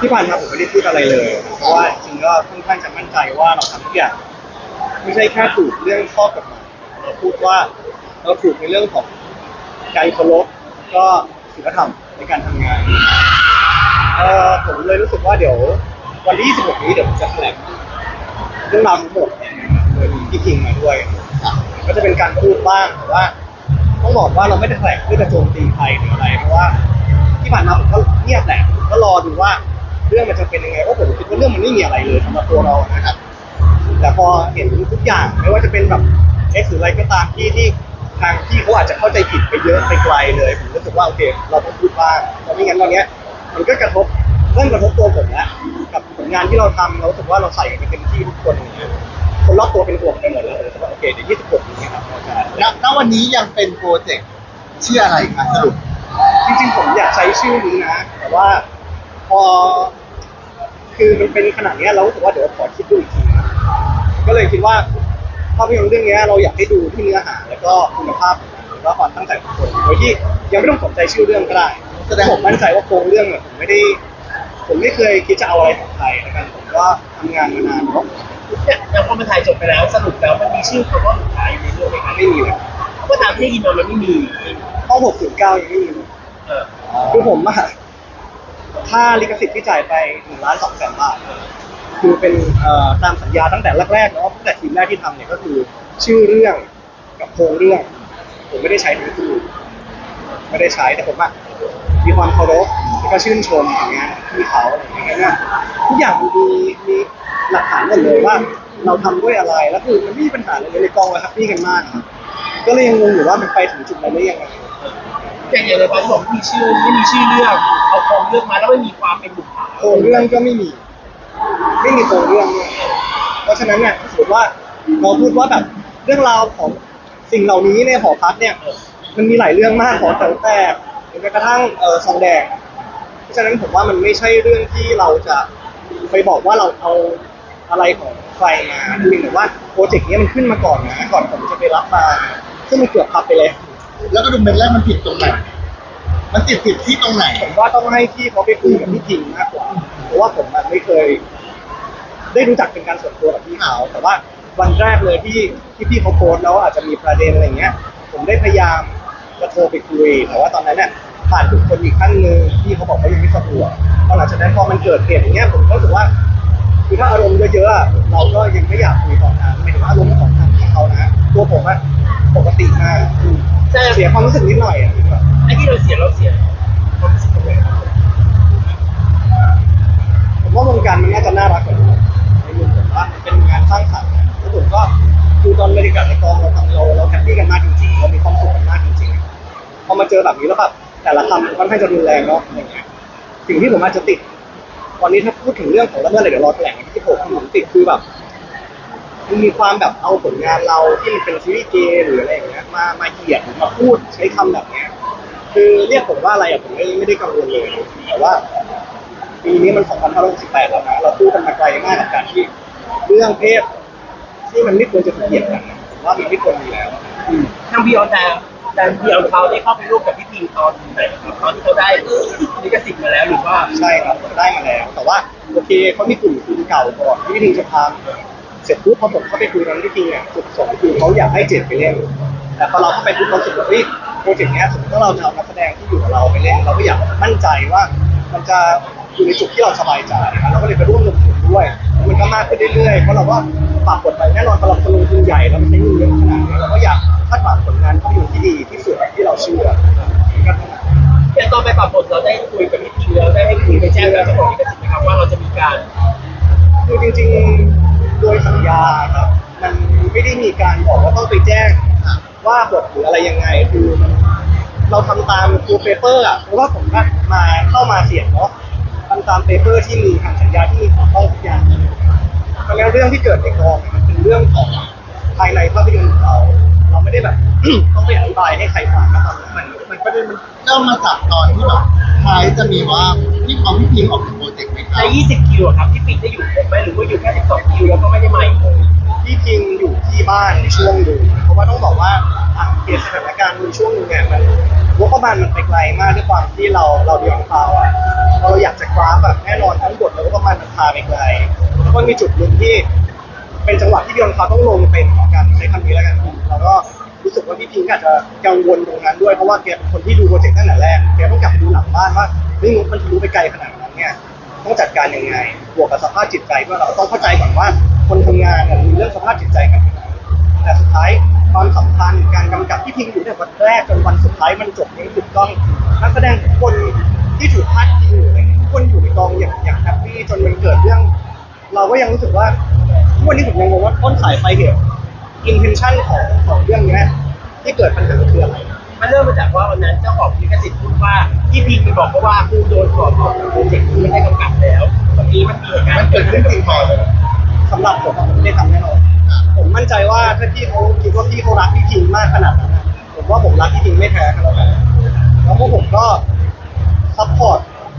ที่ผ่านมาผมไม่ได้พูดอะไรเลย เพราะว่าจริงก็ค่อนข้างจะมั่นใจว่าเราทำทุกอย่างไม่ใช่แค่ถูกเรื่องข้อกฎหมายเราพูดว่าเราถูกในเรื่องของการเคารพก็ศีลธรรมในการทำงานเอ่อผมเลยรู้สึกว่าเดี๋ยววันที่ 26 นี้เดี๋ยวผมจะแถลงเรื่องราวทั้งหมดโดยมีพี่คิงมาด้วย ก็จะเป็นการพูดบ้างแต่ว่าต้องบอกว่าเราไม่ได้แถลงเพื่อจะโจมตีใครหรืออะไรเพราะว่าที่ผ่านมาผมก็เงียบแหละก็รอดูว่า เรื่องมันจะเป็นยังไงเพราะผมคิดว่าเรื่องมันไม่มีอะไรเลยสำหรับตัวเรานะครับ แต่พอเห็นทุกอย่างไม่ว่าจะเป็นแบบเอ็กซ์หรืออะไรก็ตามที่ที่ทางที่เขาอาจจะเข้าใจผิดไปเยอะไปไกลเลยผมรู้สึกว่าโอเคเราต้องพูดบ้างเพราะไม่งั้นตอนเนี้ยมันก็กระทบเริ่มกระทบตัวผมแล้วกับผลงานที่เราทำเรารู้สึกว่าเราใส่กันไปเต็มที่ทุกคนอย่างเงี้ยคนรอบตัวเป็นห่วงไปหมดเลยแต่ว่าโอเคเดี๋ยว26นี้ครับเราจะณณวันนี้ยังเป็นโปรเจกต์ชื่ออะไรคะสรุป จริงๆผมอยากใช้ชื่อนี้นะ แต่ว่าพอ คือมันเป็นขนาดเนี้ยเรารู้สึกว่าเดี๋ยวขอคิดดูอีกทีนะก็เลยคิดว่าภาพยนตร์เรื่องเนี้ยเราอยากให้ดูที่เนื้อหาแล้วก็คุณภาพแล้วก็ความตั้งใจของคนโดยที่ยังไม่ต้องสนใจชื่อเรื่องก็ได้แสดงผมมั่นใจว่าโครงเรื่องเนี่ยผมไม่ได้ผมไม่เคยคิดจะเอาอะไรของใครแล้วกันผมก็ทำงานมานานเนาะเนี่ยแล้วพอมันถ่ายจบไปแล้วสรุปแล้วมันมีชื่อคำว่าสุดท้ายอยู่ในเรื่องไหมครับไม่มีเลยก็ตามที่ได้ยินมามันไม่มี ข้อ609ยังไม่มีเลยเออคือผมอะ ค่าลิขสิทธิ์ที่จ่ายไปหนึ่งล้านสองแสนบาทคือเป็นตามสัญญาตั้งแต่แรกๆเนาะตั้งแต่ทีมแรกที่ทำเนี่ยก็คือ ชื่อเรื่องกับโครงเรื่อง ผมไม่ได้ใช้ทั้งคู่ไม่ได้ใช้แต่ผมอะมีความเคารพแล้วก็ชื่นชมอย่างเงี้ยที่เขาอย่างเงี้ยเนี่ยทุกอย่างมันมีมีหลักฐานหมดเลยว่าเราทำด้วยอะไรแล้วคือมันไม่มีปัญหาอะไรเลยในกองเราแฮปปี้กันมากครับก็เลยยังงงอยู่ว่ามันไปถึงจุดนั้นได้ยังไง อย่างอย่างในตอนที่บอกไม่มีชื่อไม่มีชื่อเรื่องเอาโครงเรื่องมาแล้วไม่มีความเป็นบุคคลโครงเรื่องก็ไม่มี ไม่มีโครงเรื่องด้วยเพราะฉะนั้นเนี่ยสมมติว่าเราพูดว่าแบบเรื่องราวของสิ่งเหล่านี้ในหอพักเนี่ย มันมีหลายเรื่องมากหอแถวแตกหรือแม้กระทั่งเออซองแดง เพราะฉะนั้นผมว่ามันไม่ใช่เรื่องที่เราจะไปบอกว่าเราเอาอะไรของใครมาเพียงแต่ว่าโปรเจกต์นี้มันขึ้นมาก่อนนะก่อนผมจะไปรับมาซึ่งมันเกือบพับไปเลย แล้วก็ดูเม็ดแรกมันผิดตรงไหน มันติดผิดที่ตรงไหน ผมว่าต้องให้พี่เขาไปคุยกับพี่ทิงมากกว่าเพราะว่าผมอะไม่เคย ได้รู้จักเป็นการส่วนตัวกับพี่เขาแต่ว่าวันแรกเลยที่ที่พี่เขาโพสต์แล้วอาจจะมีประเด็นอะไรเงี้ย ผมได้พยายามจะโทรไปคุย แต่ว่าตอนนั้นเนี่ยผ่านบุคคลอีกท่านหนึ่งที่เขาบอกว่ายังไม่สะดวกพอหลังจากนั้นพอมันเกิดเหตุอย่างเงี้ยผมก็รู้สึกว่าคือถ้าอารมณ์เยอะๆอะเราก็ยังไม่อยากคุยตอนนั้นหมายถึงว่าอารมณ์ของทางพี่เขานะตัวผมอะ ใช่เสียความรู้สึกนิดหน่อยอะแบบไอ้ที่เราเสียเราเสียความรู้สึกตรงไหนครับผมว่าวงการมันน่าจะน่ารักกว่านี้ในมุมผมว่ามันเป็นงานสร้างสรรค์นะแล้วผมก็คือตอนบรรยากาศในกองเราทำเราเราแฮปปี้กันมากจริงๆเรามีความสุขกันมากจริงๆพอมาเจอแบบนี้แล้วแบบแต่ละคำค่อนข้างจะรุนแรงเนาะอย่างเงี้ยสิ่งที่ผมอาจจะติดวันนี้ถ้าพูดถึงเรื่องของละเมิดอะไรเดี๋ยวรอแถลงวันที่ผมผมติดคือแบบ มันมีความแบบเอาผลงานเราที่มันเป็นซีรีส์เกย์หรืออะไรอย่างเงี้ยมามาเหยียดมาพูดใช้คำแบบเนี้ยคือเรียกผมว่าอะไรอะผมไม่ไม่ได้กังวลเลยแต่ว่าปีนี้มัน 2568 แล้วนะเราพูดกันมาไกลมากกับการที่เรื่องเพศที่มันไม่ควรจะถูกเหยียดกันนะผมว่ามันไม่ควรมีแล้วทางบีออนแต่แต่บีออนเขาได้เข้าไปร่วมกับพี่พิงตอนไหนครับตอนที่เขาได้ลิขสิทธิ์มาแล้วหรือว่าใช่ครับผมได้มาแล้ว แต่ว่าโอเคเขามีกลุ่มทุนเก่าก่อนที่พี่ทิงจะทำ เสร็จปุ๊บพอผมเข้าไปคุยกับพี่ทิงเนี่ยจุดประสงค์คือเขาอยากให้เจ็ดไปเล่น แต่พอเราเข้าไปปุ๊บเรารู้สึกว่าเฮ้ยโปรเจกต์เนี้ยสมมติว่าเราจะเอานักแสดงที่อยู่กับเราไปเล่นเราก็อยากมั่นใจว่า มันจะอยู่ในจุดที่เราสบายใจนะเราก็เลยไปร่วมลงทุนด้วยแล้วมันก็มากขึ้นเรื่อยๆเพราะเราก็ฝากกดไปแน่นอนพอเราคนลงทุนใหญ่เราใช้เงินเยอะขนาดนี้เราก็อยากคาดหวังผลงานภาพยนตร์ที่ดีที่สุดที่เราเชื่อมันก็เท่านั้นแต่ตอนไปปรับบทเราได้คุยกับพี่พิงแล้วได้ให้คุยไปแจ้งแล้วเจ้าของลิขสิทธิ์นะครับว่าเราจะมีการคือจริงๆ โดยสัญญาครับมันไม่ได้มีการบอกว่าต้องไปแจ้งว่าบทหรืออะไรยังไงคือมันเราทำตามตัวเปเปอร์อะเพราะว่าผมก็มาเข้ามาเสียงเนาะทำตามเปเปอร์ที่มีทางสัญญาที่มีต้องทุกอย่างแล้วเรื่องที่เกิดในกองมันเป็นเรื่องของภายในภาพยนตร์ของเรา เราไม่ได้แบบ ต้องไปอธิบายให้ใครฟังนะตอนนั้นมันมันประเด็นมันเริ่มมาจากตอนที่แบบท้ายจะมีว่าพี่เอาพี่พิงออกจากโปรเจกต์ไหมคในรับ20 คิวอะครับพี่ปิงได้อยู่ครบไหมหรือว่าอยู่แค่ 12 คิวแล้วก็ไม่ได้ใหม่เลยพี่พิงอยู่ที่บ้านในช่วงหนึ่งเพราะว่าต้องบอกว่าอะเหตุสถานการณ์ในช่วงหนึงเนี่ยมันงบประมาณมันไปไกลมากด้วยความที่เราเราเรียนข่าวอะพอเราอยากจะกราฟแบบแน่นอนทั้งบทแล้วก็ประมาณมันพาไปไกลแล้วก็มีจุดหนึ่งที่ เป็นจังหวะที่เดียนเขาต้องลงเป็นการใช้คำนี้แล้วกันแล้วก็รู้สึกว่าพี่พิงค์อาจจะกังวลตรงนั้นด้วยเพราะว่าแกเป็นคนที่ดูโปรเจกต์ตั้งแต่แรกแกต้องกลับไปดูหลังบ้านว่าเฮ้ยมันทะลุไปไกลขนาดนั้นเนี่ยต้องจัดการยังไงบวกกับสภาพจิตใจด้วยเราต้องเข้าใจก่อนว่าคนทำงานเนี่ยมีเรื่องสภาพจิตใจกันทั้งนั้นแต่สุดท้ายความสำคัญการกำกับที่พิงค์อยู่ในวันแรกจนวันสุดท้ายมันจบอย่างถูกต้องนักแสดงทุกคนที่ถูกพาดพิงอยู่เนี่ยทุกคนอยู่ในกองอย่างอย่างแฮปปี้จนมันเกิดเรื่อง เราก็ยังรู้สึกว่า วันนี้ผมยังงงว่าต้นสายไปลายเหตุ intention ของของเรื่องเนี้ยที่เกิดปัญหาคืออะไร มันเริ่มมาจากว่าวันนั้นเจ้าของลิขสิทธิ์พูดว่าพี่พีไปบอกเขาว่ากูโดนก่อนออกจากโปรเจกต์ที่ไม่ได้กำกับแล้วเมื่อกี้มันมีเหตุการณ์มันเกิดขึ้นจริงไหมสำหรับผมอะผมไม่ได้ทำแน่นอนผมมั่นใจว่าถ้าพี่เขาคิดว่าพี่เขารักพี่พิงมากขนาดนั้นอะผมว่าผมรักพี่พิงไม่แพ้ขนาดนั้นแล้วพวกผมก็ซัพพอร์ต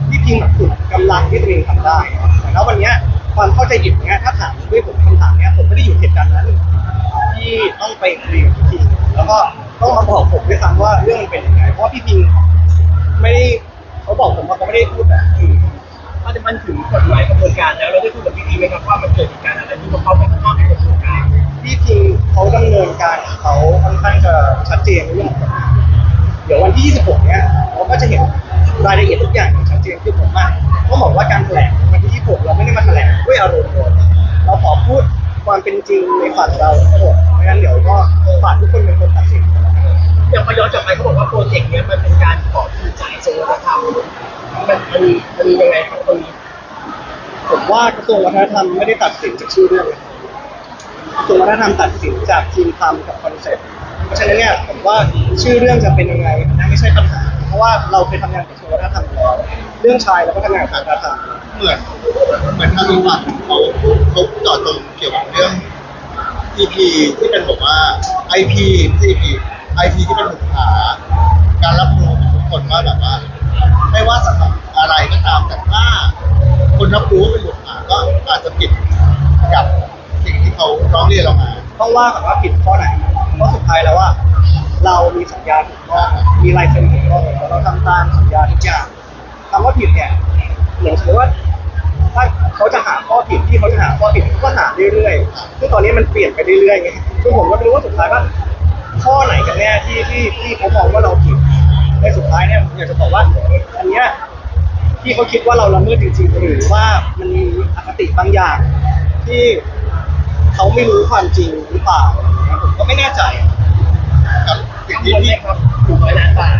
พี่พิงแบบสุดกำลังที่ตัวเองทำได้แต่ถ้าวันเนี้ย ความเข้าใจผิดเนี้ยถ้าถามด้วยผมคำถามเนี้ยผมไม่ได้อยู่เหตุการณ์นั้น ที่ต้องไปคุยกับพี่พิงแล้วก็ต้องมาบอกผมด้วยซ้ำว่าเรื่องมันเป็นยังไงเพราะว่าพี่พิงไม่ได้เขาบอกผมว่าเขาไม่ได้พูดแบบอื่นมันมันถึงกฎหมายกระบวนการแล้วเราได้คุยกับพี่พีไหมครับว่ามันเกิดเหตุการณ์อะไรที่เขาไม่ข้ามกระบวนการพี่พิงเขาดำเนินการของเขาค่อนข้างจะชัดเจนในเรื่องของกฎหมายเดี๋ยววันที่ 26 เนี้ยเราก็จะเห็น รายละเอียดทุกอย่างอย่างชัดเจนคือผมอะต้องบอกว่าการแถลงวันที่26เราไม่ได้มาแถลงด้วยอารมณ์เลยเราขอพูดความเป็นจริงในฝั่งเราทั้งหมดไม่งั้นเดี๋ยวก็ฝากทุกคนเป็นคนตัดสินอย่างพอย้อนกลับไปเขาบอกว่าโปรเจกต์เนี้ยมันเป็นการขอคืนใจโซนธรรมมันมันมันมียังไงครับตรงนี้ผมว่ากระทรวงวัฒนธรรมไม่ได้ตัดสินจากชื่อเรื่องเลยกระทรวงวัฒนธรรมตัดสินจากทีมทำกับคอนเซ็ปต์เพราะฉะนั้นเนี่ยผมว่าชื่อเรื่องจะเป็นยังไงนั่นไม่ใช่ปัญหา เพราะว่าเราเคยทำงานกับกระทรวงวัฒนธรรมอยู่แล้วเรื่องชายเราก็ทำงานกับวัฒนธรรมเหมือนเหมือนทางอีกฝั่งเขาเขาเจาะจงเกี่ยวกับเรื่อง EP ที่เป็นบอกว่า IP ไม่ใช่ EP IP ที่เป็นปัญหาการรับรู้ของทุกคนว่าแบบว่า ไม่ว่าสถานะอะไรก็ตามแต่ถ้าคนรับรู้ว่าเป็นปัญหาก็อาจจะผิดกับสิ่งที่เขาร้องเรียนเรามา ต้องว่ากันว่าผิดข้อไหนเพราะสุดท้ายแล้วว่า เรามีสัญญาถูกต้องมีลายเซ็นถูกต้องเราทำตามสัญญาทุกอย่างคำว่าผิดเนี่ยเหมือนสมมติว่าถ้าเขาจะหาข้อผิดที่เขาจะหาข้อผิดก็หาเรื่อยๆซึ่งตอนนี้มันเปลี่ยนไปเรื่อยๆไงซึ่งผมก็ไม่รู้ว่าสุดท้ายว่าข้อไหนกันแน่ที่ที่ที่เขามองว่าเราผิดในสุดท้ายเนี่ยผมอยากจะบอกว่า อันเนี้ยที่เขาคิดว่าเราละเมิดจริงๆหรือว่ามันมีอคติบางอย่างที่เขาไม่รู้ความจริงหรือเปล่าผมก็ไม่แน่ใจ กับสิ่งทำที่เงินไหมพี่ครับถูกร้อยล้านบาท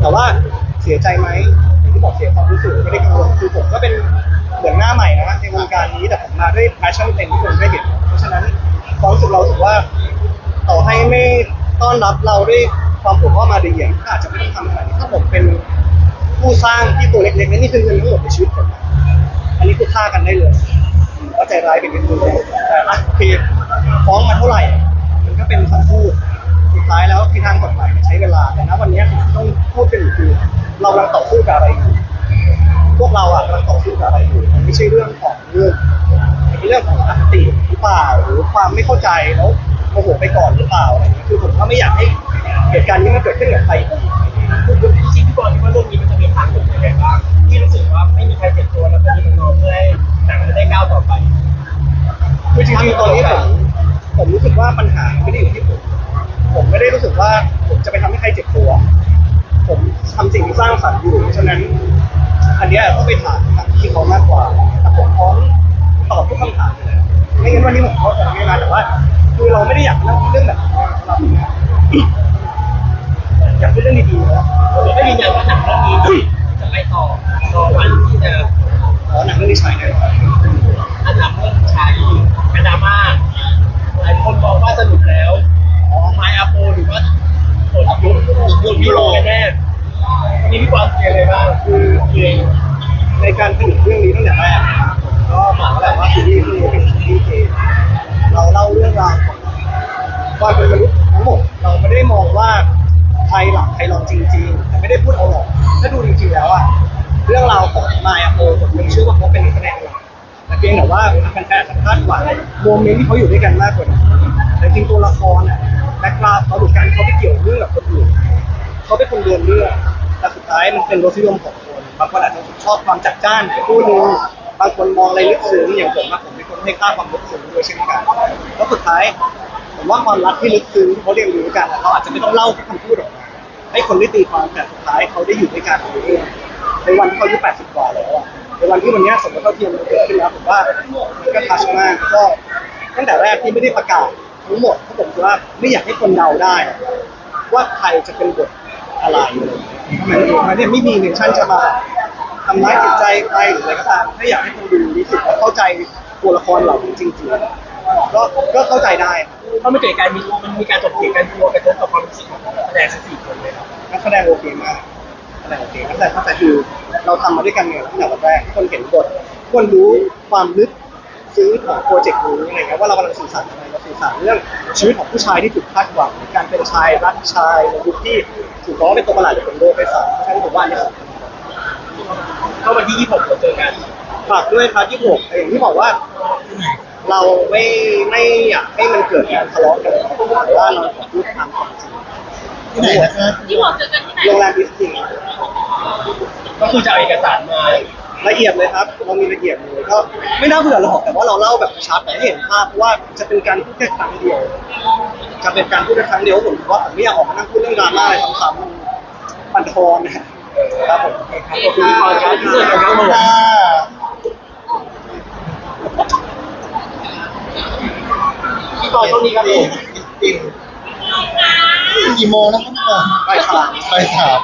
แต่ว่าเสียใจไหมอย่างที่บอกเสียความรู้สึกไม่ได้กังวลคือผมก็เป็นเหมือนหน้าใหม่นะในวงการนี้แต่ผมมาด้วย passion เต็มที่คนได้เห็นเพราะฉะนั้นความรู้สึกเรารู้สึกว่า ต่อให้ไม่ต้อนรับเราด้วยความผมว่ามาดีอย่างก็อาจจะไม่ต้องทำขนาดนี้ถ้าผมเป็นผู้สร้างที่ตัวเล็กๆนี่คือเงินทั้งหมดในชีวิตผมนอันนี้คือฆ่ากันได้เลยก็ใจร้ายเป็นนิดนึงแต่อะโอเคฟ้องมาเท่าไหร่ มันก็เป็นคำพูดสุดท้ายแล้วที่ทางกฎหมายมันใช้เวลาแต่ณวันนี้สิ่งที่ต้องพูดกันอยู่คือเรากำลังต่อสู้กับอะไรอยู่พวกเราอะกำลังต่อสู้กับอะไรอยู่มันไม่ใช่เรื่องของเรื่องมันเป็นเรื่องของอคติหรือเปล่าหรือความไม่เข้าใจแล้วโมโหไปก่อนหรือเปล่าอะไรอย่างเงี้ยคือผมก็ไม่อยากให้เหตุการณ์นี้มันเกิดขึ้นกับใครอีกคือคือจริงๆพี่บอลคิดว่าเรื่องนี้มันจะมีทางจบยังไงบ้างที่รู้สึกว่าไม่มีใครเจ็บตัวแล้วก็มีน้องๆเพื่อให้หนังมันได้ก้าวต่อไป คือจริงๆตอนนี้ผมผมรู้สึก ว่าปัญหาไม่ได้อยู่ที่ผม ผมไม่ได้รู้สึกว่าผมจะไปทำให้ใครเจ็บตัว ผมทำสิ่งที่สร้างสรรค์อยู่เพราะฉะนั้น อันเนี้ยต้องไปถามทางพี่เขามากกว่า แต่ผมพร้อมตอบทุกคำถามอยู่แล้วไม่งั้นวันนี้ผมก็คงไม่มาแต่ว่าคือเราไม่ได้อยากเล่าเรื่องแบบนี้เราอยากพูดเรื่องดีๆนะผมก็ยืนยันว่าหนังเรื่องนี้จะไปต่อรอวันที่จะขอหนังเรื่องนี้ฉายแน่นอนอันดับเรื่องชายกระดราม่า หลายคนมองว่าสนุกแล้วอ๋อไมอาโปหรือว่าผลยุคยุคยุโรกันแน่วันนี้พี่บอลเจออะไรบ้างคือคือในการผลิตเรื่องนี้ตั้งแต่แรกก็บอกแล้วแหละว่าซีรีส์เรื่องนี้เป็นซีรีส์เกมเราเล่าเรื่องราวของความเป็นมนุษย์ทั้งหมดเราไม่ได้มองว่าใครหลักใครรองจริงๆแต่ไม่ได้พูดเอาหรอกถ้าดูจริงๆแล้วอะเรื่องราวของมายาโอผมเชื่อว่าเขาเป็นนักแสดงหลัก แต่เพียงแต่ว่าแฟนๆอาจจะคาดหวังโมเมนต์ที่เขาอยู่ด้วยกันมากกว่านั้นแต่จริงตัวละครอะแบ็กกราวด์เขาหรือการเขาไปเกี่ยวเรื่องกับคนอื่นเขาเป็นคนเดินเรื่องแต่สุดท้ายมันเป็นรสนิยมของคนบางคนอาจจะชอบความจัดจ้านของผู้หนึงบางคนมองอะไรลึกซึ้งอย่างผมอะผมเป็นคนให้ค่าความลึกซึ้งด้วยเช่นกันแล้วสุดท้ายผมว่าความรักที่ลึกซึ้งเขาเรียนรู้กันเราอาจจะไม่ต้องเล่าแค่คำพูดออกมาให้คนได้ตีความแต่สุดท้ายเขาได้อยู่ด้วยกัน ในวันที่เขาอายุ80 กว่าแล้วอะในวันที่วันเนี้ยสมรสเท่าเทียมมันเกิดขึ้นแล้วผมว่ามันก็ทัชมากก็ตั้งแต่แรกที่ไม่ได้ประกาศทั้งหมดเพราะผมคิดว่าไม่อยากให้คนเดาได้อะว่าใครจะเป็นบทอะไรอะไรอย่างเงี้ยทำไมถึงมันเนี่ยไม่มีหนึ่งชั้นจะมาทำร้ายจิตใจใครหรืออะไรก็ตามถ้าอยากให้คนดูรู้สึกและเข้าใจตัวละครเหล่านี้จริงๆก็ก็เข้าใจได้ครับเพราะมันเกิดการมีมันมีการถกเถียงกันกลัวกระทบกับความรู้สึกของนักแสดงทั้งสี่คนเลยครับนักแสดงโอเคมาก นักแสดงโอเคนักแสดงเข้าใจคือเราทำมาด้วยกันเนี่ยตั้งแต่วันแรกคนเห็นบทคนรู้ความลึกซึ้งของโปรเจกต์นี้อะไรเงี้ยว่าเรากำลังสื่อสารอะไรเราสื่อสารเรื่องชีวิตของผู้ชายที่ถูกคาดหวังการเป็นชายรักชายในยุคที่ถูกมองว่าเป็นตัวประหลาดจากคนโลกไปสามเพราะฉะนั้นผมว่านนี้สำคัญเข้าวันที่ 26เราเจอกันฝากด้วยครับที่ผมอย่างที่บอกว่า เราไม่ไม่อยากให้มันเกิดการทะเลาะกันแต่ว่าเราขอพูดตามความจริง ที่ไหนนะครับที่บอกเจอกันที่ไหนโรงแรมดิสติงก็คือจะเอาเอกสารมาละเอียดเลยครับเรามีละเอียดเลยก็ไม่น่าเบื่อหรอกแต่ว่าเราเล่าแบบชัดแต่ให้เห็นภาพเพราะว่าจะเป็นการพูดแค่ครั้งเดียว จะเป็นการพูดแค่ครั้งเดียวผมว่าผมไม่อยากออกมานั่งพูดเรื่องดราม่าอะไรซ้ำๆมันบันทอนนะครับผมขอบคุณพี่ปอนครับที่เจอกันครับผมค่ะพี่ปอนช่วงนี้ครับผมอิ่ม กี่โมงนะครับไปสามไปสาม